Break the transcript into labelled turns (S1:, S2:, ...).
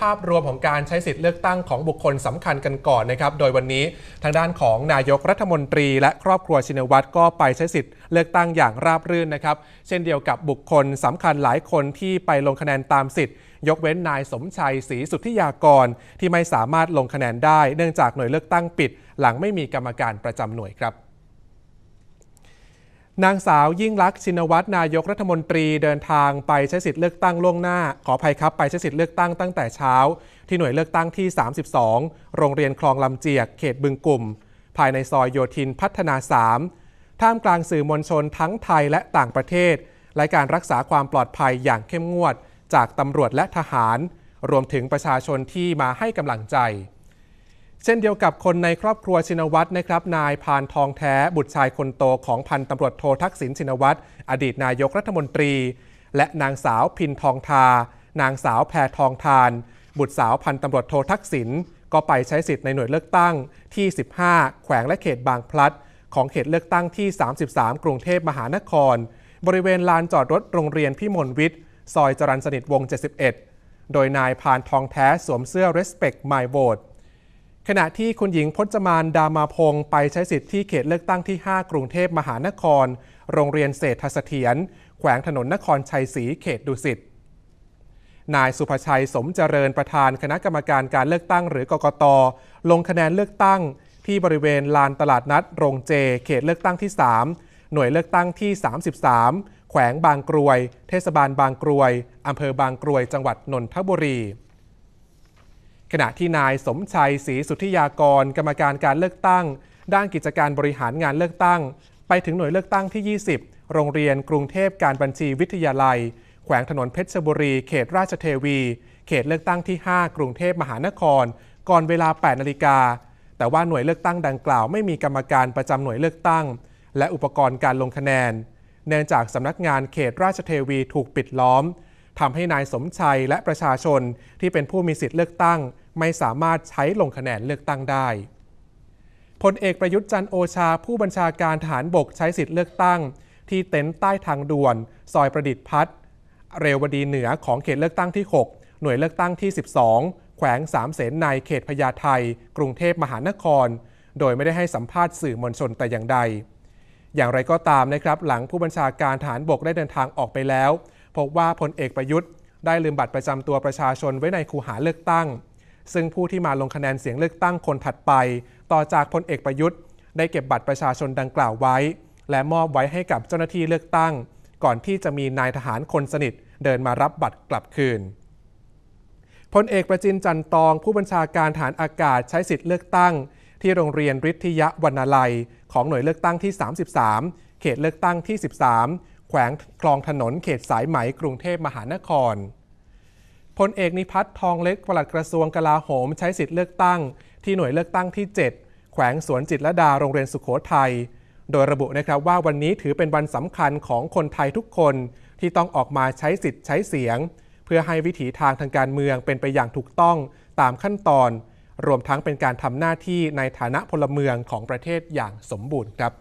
S1: ภาพรวมของการใช้สิทธิ์เลือกตั้งของบุคคลสำคัญกันก่อนนะครับ โดยวันนี้ทางด้านของนายกรัฐมนตรีและครอบครัวชินวัตรก็ไปใช้สิทธิ์เลือกตั้งอย่างราบรื่นนะครับ เช่นเดียวกับบุคคลสำคัญหลายคนที่ไปลงคะแนนตามสิทธิ์ ยกเว้นนายสมชัยศรีสุทธิยากร ที่ไม่สามารถลงคะแนนได้ เนื่องจากหน่วยเลือกตั้งปิด หลังไม่มีกรรมการประจำหน่วยครับ นางสาวยิ่งลักษณ์ชินวัตรนายกรัฐมนตรีเดินทางไปใช้สิทธิ์เลือกตั้งล่วงหน้า ขออภัยครับไปใช้สิทธิ์เลือกตั้งตั้งแต่เช้า ที่หน่วยเลือกตั้งที่ 32 โรงเรียนคลองลำเจียกเขตบึงกลุ่ม ภายในซอยโยธินพัฒนา 3 ท่ามกลางสื่อมวลชนทั้งไทยและต่างประเทศ และการรักษาความปลอดภัยอย่างเข้มงวด จากตำรวจและทหาร รวมถึงประชาชนที่มาให้กำลังใจ เช่นเดียวกับคนในครอบครัวชินวัตรนะครับนายพานทองแท้บุตรชายคนโตของพันตำรวจโททักษิณชินวัตรอดีตนายกรัฐมนตรี และนางสาวพินทองทา นางสาวแพทองทาน บุตรสาวพันตำรวจโททักษิณก็ไปใช้สิทธิ์ในหน่วยเลือกตั้งที่ 15 แขวงและเขตบางพลัด ของเขตเลือกตั้งที่ 33 กรุงเทพมหานคร บริเวณลานจอดรถโรงเรียนพิมลวิทย์ ซอยจรัญสนิทวง 71 โดยนายพานทองแท้สวมเสื้อ Respect My Vote ขณะที่คุณหญิงพจมานดามาพงศ์ไปใช้สิทธิ์ที่เขตเลือกตั้งที่ 5 กรุงเทพมหานคร โรงเรียนเศรษฐเสถียรแขวงถนนนครชัยศรีเขตดุสิตนายสุภชัยสมเจริญประธานคณะกรรมการการเลือกตั้งหรือกกต ลงคะแนนเลือกตั้ง ที่บริเวณลานตลาดนัดโรงเจ เขตเลือกตั้งที่ 3 หน่วยเลือกตั้งที่ 33 แขวงบางกรวย เทศบาลบางกรวยอำเภอบางกรวย จังหวัดนนทบุรี ขณะที่นายสมชัยศรีสุทธิยากร กรรมการการเลือกตั้ง ด้านกิจการบริหารงานเลือกตั้ง ไปถึงหน่วยเลือกตั้งที่ 20 โรงเรียนกรุงเทพการบัญชีวิทยาลัย แขวงถนนเพชรบุรี เขตราชเทวี เขตเลือกตั้งที่ 5 กรุงเทพมหานคร ก่อนเวลา 8 นาฬิกา แต่ว่าหน่วยเลือกตั้งดังกล่าวไม่มีกรรมการประจำหน่วยเลือกตั้ง และอุปกรณ์การลงคะแนน เนื่องจากสำนักงานเขตราชเทวีถูกปิดล้อมทำให้นายสมชัยและประชาชนที่เป็นผู้มีสิทธิ์เลือกตั้ง ไม่สามารถใช้ลงคะแนนเลือกตั้งได้พลเอกประยุทธ์จันโอชา ผู้บัญชาการทหารบกใช้สิทธิ์เลือกตั้ง ที่เต็นท์ใต้ทางด่วน ซอยประดิษฐ์พัฒน์เรวดีเหนือของเขตเลือกตั้งที่ 6 หน่วยเลือกตั้งที่ 12 แขวงสามเสนในเขตพญาไทกรุงเทพมหานคร โดยไม่ได้ให้สัมภาษณ์สื่อมวลชนแต่อย่างใด อย่างไรก็ตามนะครับ หลังผู้บัญชาการฐานบกได้เดินทางออกไปแล้ว พบว่าพลเอกประยุทธ์ ได้ลืมบัตรประจำตัวประชาชนไว้ในคูหาเลือกตั้ง ซึ่งผู้ที่มาลงคะแนนเสียงเลือกตั้งคนถัดไป ต่อจากพลเอกประยุทธ์ ได้เก็บบัตรประชาชนดังกล่าวไว้ และมอบไว้ให้กับเจ้าหน้าที่เลือกตั้ง ก่อนที่จะมีนายทหารคนสนิท เดินมารับบัตรกลับคืนพลเอกประจินจันตอง ผู้บัญชาการฐานอากาศใช้สิทธิ์เลือกตั้ง ที่โรงเรียนฤทธิยะวรรณาลัย ของหน่วยเลือกตั้งที่ 33 เขตเลือกตั้งที่ 13 แขวงคลองถนนเขตสายไหมกรุงเทพมหานคร พลเอกนิพัฒน์ทองเล็กปลัดกระทรวงกลาโหม ใช้สิทธิ์เลือกตั้ง ที่หน่วยเลือกตั้งที่ 7 แขวงสวนจิตรลดาโรงเรียนสุขโขทัยโดยระบุนะครับว่าวันนี้ถือเป็นวันสำคัญของคนไทยทุกคนที่ต้องออกมาใช้สิทธิ์ใช้เสียง เพื่อให้วิถีทางทางการเมืองเป็นไปอย่างถูกต้องตามขั้นตอน รวมทั้งเป็นการทำหน้าที่ในฐานะพลเมืองของประเทศอย่างสมบูรณ์ครับ